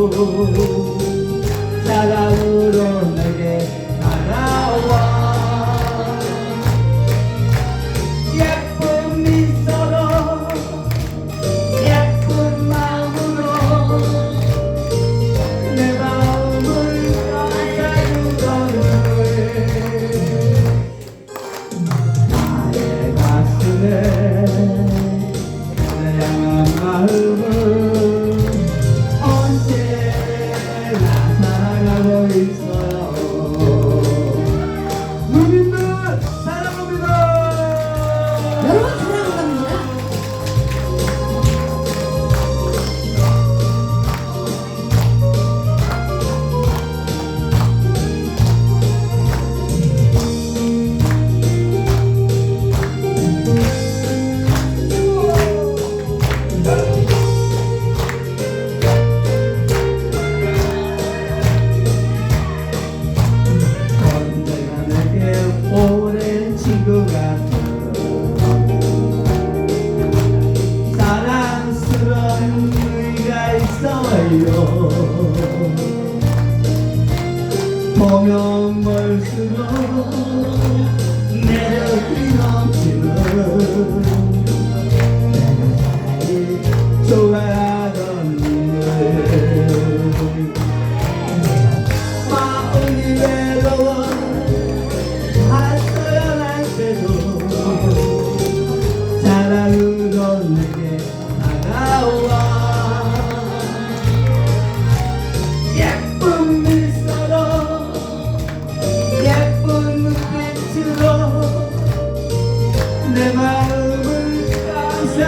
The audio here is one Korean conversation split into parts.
哦。 보면 멀수록 매력이 넘치는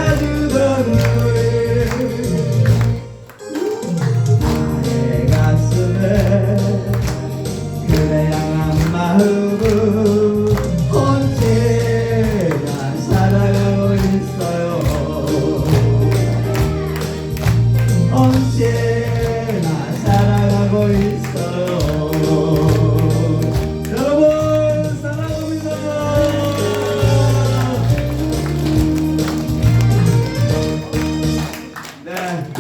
자주 걸어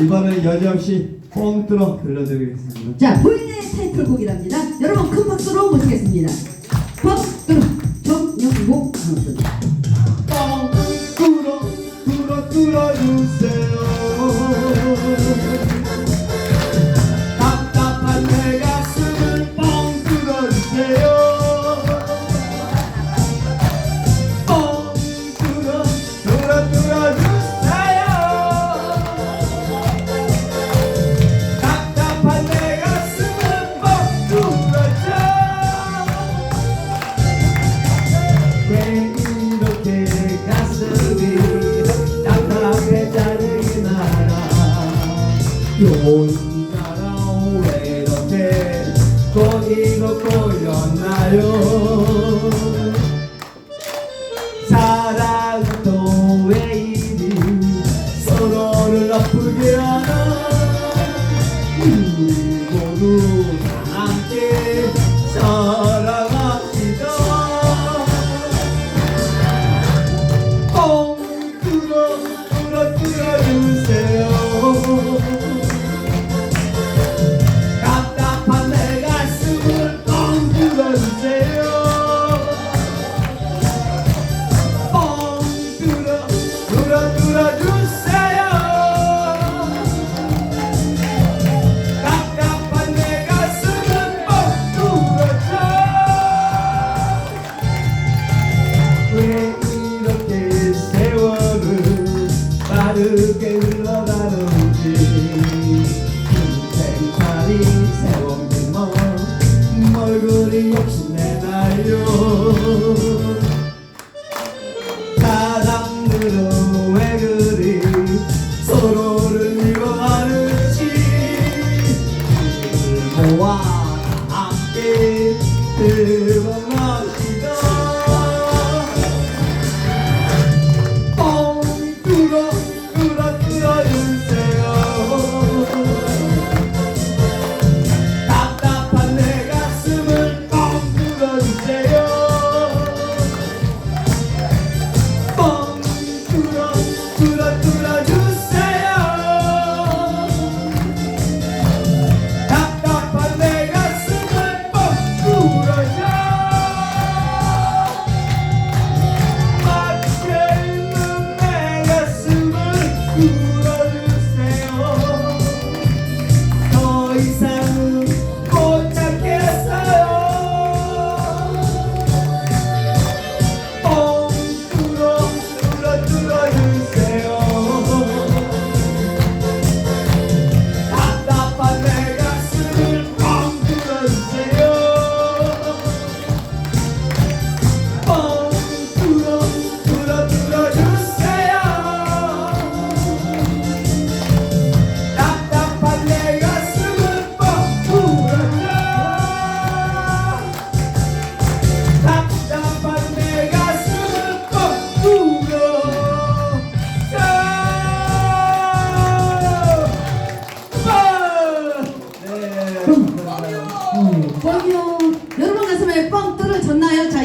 이번에 여지없이 뻥 뚫어 들려드리겠습니다. 자, 본인의 타이틀곡이랍니다. 여러분 큰 박수로 모시겠습니다. 뻥! 왜 이렇게 거기로 꼬였나요? 사랑도 왜 이리 서로를 아프게 하나 Devam